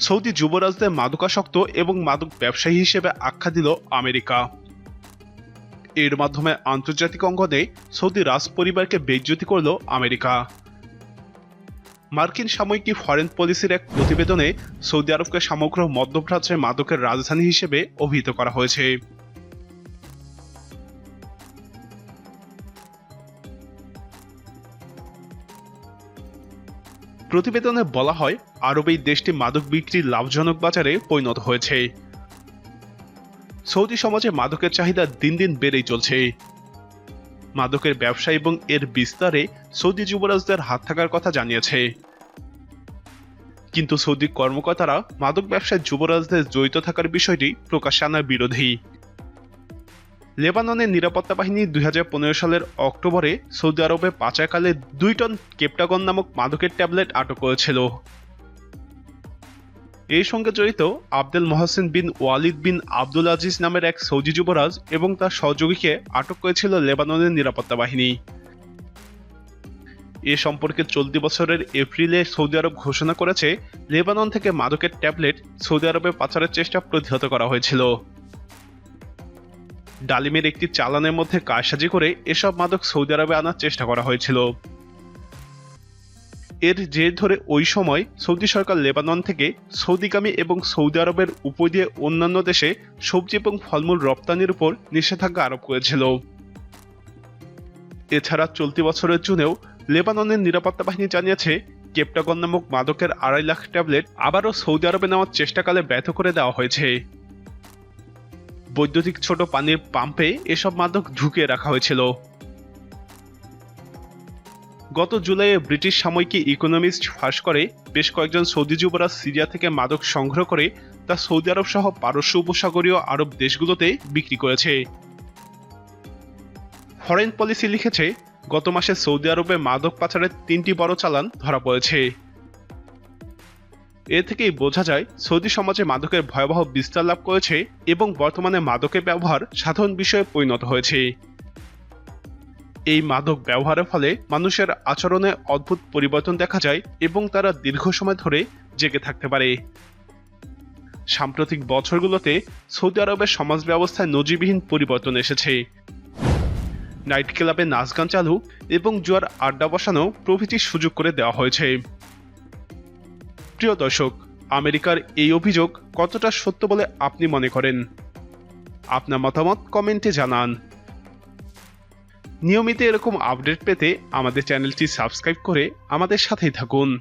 Saudi যুবরাজদের মাদকাসক্ত এবং মাদক ব্যবসায়ী হিসেবে আখ্যা দিল আমেরিকা। এর মাধ্যমে আন্তর্জাতিক অঙ্গনে সৌদি রাজ পরিবারকে বেজ্জতি করল আমেরিকা। মার্কিন সাময়িকী ফরেন পলিসির এক প্রতিবেদনে সৌদি আরবকে সমগ্র মধ্যপ্রাচ্যে মাদকের রাজধানী হিসেবে অভিহিত করা হয়েছে। প্রতিবেদনে বলা হয়, আরব এই দেশটি মাদক বিক্রির লাভজনক বাজারে পরিণত হয়েছে। সৌদি সমাজে মাদকের চাহিদা দিন দিন বেড়েই চলছে। মাদকের ব্যবসা এবং এর বিস্তারে সৌদি যুবরাজদের হাত থাকার কথা জানিয়েছে। কিন্তু সৌদি কর্মকর্তারা মাদক ব্যবসায় যুবরাজদের জড়িত থাকার বিষয়টি প্রকাশ্যে আনার বিরোধী। লেবাননের নিরাপত্তা বাহিনী দুই হাজার পনেরো সালের অক্টোবরে সৌদি আরবে পাচারকালে দুই টন কেপটাগন নামক মাদকের ট্যাবলেট আটক করেছিল। এই সঙ্গে জড়িত আব্দুল মহসিন বিন ওয়ালিদ বিন আব্দুল আজিজ নামের এক সৌদি যুবরাজ এবং তার সহযোগীকে আটক করেছিল লেবাননের নিরাপত্তা বাহিনী। এ সম্পর্কে চলতি বছরের এপ্রিলে সৌদি আরব ঘোষণা করেছে, লেবানন থেকে মাদকের ট্যাবলেট সৌদি আরবে পাচারের চেষ্টা প্রতিহত করা হয়েছিল। ডালিমের একটি চালানের মধ্যে কারসাজি করে এসব মাদক সৌদি আরবে আনার চেষ্টা করা হয়েছিল। এর জের ধরে ওই সময় সৌদি সরকার লেবানন থেকে সৌদিগামী এবং সৌদি আরবের উপর দিয়ে অন্যান্য দেশে সবজি এবং ফলমূল রপ্তানির উপর নিষেধাজ্ঞা আরোপ করেছিল। এছাড়া চলতি বছরের জুনেও লেবাননের নিরাপত্তা বাহিনী জানিয়েছে, কেপটাগন নামক মাদকের আড়াই লাখ ট্যাবলেট আবারও সৌদি আরবে নেওয়ার চেষ্টাকালে ব্যর্থ করে দেওয়া হয়েছে। বৈদ্যুতিক ছোট পানির পাম্পে এসব মাদক ঢুকিয়ে রাখা হয়েছিল। গত জুলাইয়ে ব্রিটিশ সাময়িকী ইকোনমিস্ট ফাঁস করে বেশ কয়েকজন সৌদি যুবরাজ সিরিয়া থেকে মাদক সংগ্রহ করে তা সৌদি আরব সহ পারস্য উপসাগরীয় আরব দেশগুলোতে বিক্রি করেছে। ফরেন পলিসি লিখেছে, গত মাসে সৌদি আরবে মাদক পাচারের তিনটি বড় চালান ধরা পড়েছে। এ থেকেই বোঝা যায়, সৌদি সমাজে মাদকের ভয়াবহ বিস্তার লাভ করেছে এবং বর্তমানে মাদকের ব্যবহার সাধারণ বিষয়ে পরিণত হয়েছে। এই মাদক ব্যবহারের ফলে মানুষের আচরণে অদ্ভুত পরিবর্তন দেখা যায় এবং তারা দীর্ঘ সময় ধরে জেগে থাকতে পারে। সাম্প্রতিক বছরগুলোতে সৌদি আরবের সমাজ ব্যবস্থায় নজিরবিহীন পরিবর্তন এসেছে। নাইট ক্লাবে নাচ গান চালু এবং জুয়ার আড্ডা বসানো প্রভৃতির সুযোগ করে দেওয়া হয়েছে। প্রিয় দর্শক, আমেরিকার এই অভিযোগ কতটা সত্য বলে আপনি মনে করেন? আপনার মতামত কমেন্টে জানান। নিয়মিত এরকম আপডেট পেতে আমাদের চ্যানেলটি সাবস্ক্রাইব করে আমাদের সাথেই থাকুন।